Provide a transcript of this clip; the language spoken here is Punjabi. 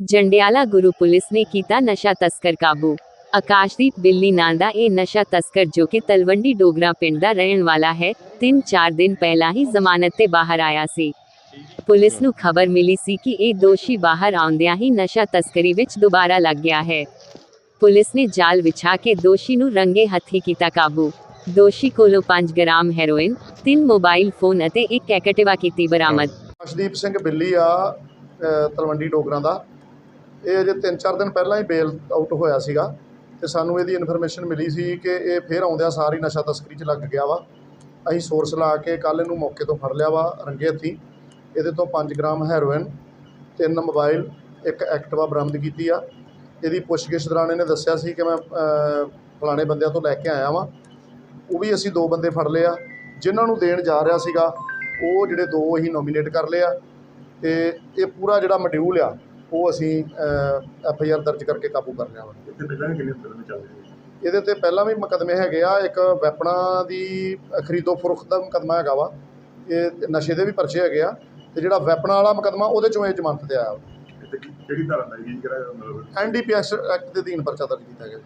ਜੰਡਿਆਲਾ ਗੁਰੂ ਪੁਲਿਸ ਨੇ ਕੀਤਾ ਨਸ਼ਾ ਤਸਕਰ ਕਾਬੂ। ਆਕਾਸ਼ਦੀਪ ਬਿੱਲੀ ਨਾਂ ਦਾ ਇਹ ਨਸ਼ਾ ਤਸਕਰ ਜੋ ਕਿ ਤਲਵੰਡੀ ਡੋਗਰਾ ਪਿੰਡ ਦਾ ਰਹਿਣ ਵਾਲਾ ਹੈ 3-4 ਦਿਨ ਪਹਿਲਾਂ ਹੀ ਜ਼ਮਾਨਤ ਤੇ ਬਾਹਰ ਆਇਆ ਸੀ। ਪੁਲਿਸ ਨੂੰ ਖਬਰ ਮਿਲੀ ਸੀ ਕਿ ਇਹ ਦੋਸ਼ੀ ਬਾਹਰ ਆਉਂਦਿਆਂ ਹੀ ਨਸ਼ਾ ਤਸਕਰੀ ਵਿੱਚ ਦੁਬਾਰਾ ਲੱਗ ਗਿਆ ਹੈ। ਪੁਲਿਸ ਨੇ ਜਾਲ ਵਿਛਾ ਕੇ ਦੋਸ਼ੀ ਨੂੰ ਰੰਗੇ ਹੱਥੀ ਕੀਤਾ ਕਾਬੂ। ਦੋਸ਼ੀ ਕੋਲੋਂ 5 ਗ੍ਰਾਮ ਹੈਰੋਇਨ 3 ਮੋਬਾਈਲ ਫੋਨ ਅਤੇ ਇੱਕ ਐਕਟਿਵਾ ਕੀਤੀ ਬਰਾਮਦ। ਅਸ਼ਦੀਪ ਸਿੰਘ ਬਿੱਲੀ ਆ ਤਲਵੰਡੀ ਡੋਗਰਾ ਦਾ। ਇਹ ਅਜੇ 3-4 ਦਿਨ ਪਹਿਲਾਂ ਹੀ ਬੇਲ ਆਊਟ ਹੋਇਆ ਸੀਗਾ ਤੇ ਸਾਨੂੰ ਇਹਦੀ ਇਨਫੋਰਮੇਸ਼ਨ ਮਿਲੀ ਸੀ ਕਿ ਇਹ ਫੇਰ ਆਉਂਦਿਆਂ ਸਾਰੀ ਨਸ਼ਾ ਤਸਕਰੀ 'ਚ ਲੱਗ ਗਿਆ ਵਾ। ਅਸੀਂ ਸੋਰਸ ਲਾ ਕੇ ਕੱਲ ਇਹਨੂੰ ਮੌਕੇ ਤੋਂ ਫੜ ਲਿਆ ਵਾ, ਰੰਗੇ ਹੱਥੀ। ਇਹਦੇ ਤੋਂ 5 ਗ੍ਰਾਮ ਹੈਰੋਇਨ, ਤਿੰਨ ਮੋਬਾਈਲ, ਇੱਕ ਐਕਟਿਵਾ ਬਰਾਮਦ ਕੀਤੀ ਆ। ਇਹਦੀ ਪੁੱਛਗਿੱਛ ਦੌਰਾਨ ਇਹਨੇ ਦੱਸਿਆ ਸੀ ਕਿ ਮੈਂ ਫਲਾਣੇ ਬੰਦਿਆਂ ਤੋਂ ਲੈ ਕੇ ਆਇਆ ਵਾਂ। ਉਹ ਵੀ ਅਸੀਂ ਦੋ ਬੰਦੇ ਫੜ ਲਏ ਆ। ਜਿਨ੍ਹਾਂ ਨੂੰ ਦੇਣ ਜਾ ਰਿਹਾ ਸੀਗਾ, ਉਹ ਜਿਹੜੇ ਦੋ ਅਸੀਂ ਨੋਮੀਨੇਟ ਕਰ ਲਏ ਆ। ਤੇ ਇਹ ਪੂਰਾ ਜਿਹੜਾ ਮਡਿਊਲ ਆ ਉਹ ਅਸੀਂ ਐਫ ਆਈ ਆਰ ਦਰਜ ਕਰਕੇ ਕਾਬੂ ਕਰ ਲਿਆ ਵਾ। ਇੱਥੇ ਪਹਿਲਾਂ ਵੀ ਕਿੰਨੇ ਫਿਲਮ ਚੱਲਦੇ ਸੀ ਇਹਦੇ ਤੇ ਪਹਿਲਾਂ ਵੀ ਮੁਕੱਦਮੇ ਹੈਗੇ ਆ। ਇੱਕ ਵੈਪਨਾਂ ਦੀ ਖਰੀਦੋ ਫਰੋਖਤ ਦਾ ਮੁਕੱਦਮਾ ਹੈਗਾ ਵਾ। ਇਹ ਨਸ਼ੇ ਦੇ ਵੀ ਪਰਚੇ ਹੈਗੇ ਆ। ਤੇ ਜਿਹੜਾ ਵੈਪਨਾਂ ਵਾਲਾ ਮੁਕੱਦਮਾ ਉਹਦੇ ਚੋਂ ਇਹ ਜ਼ਮਾਨਤ ਤੇ ਆਇਆ ਕੀ- ਕਿਹੜੀ ਧਾਰਾ ਦਾ ਜੀ ਕਿਹੜਾ ਮਤਲਬ N D P S act ਦੇ ਅਧੀਨ ਪਰਚਾ ਦਰਜ ਕੀਤਾ ਗਿਆ।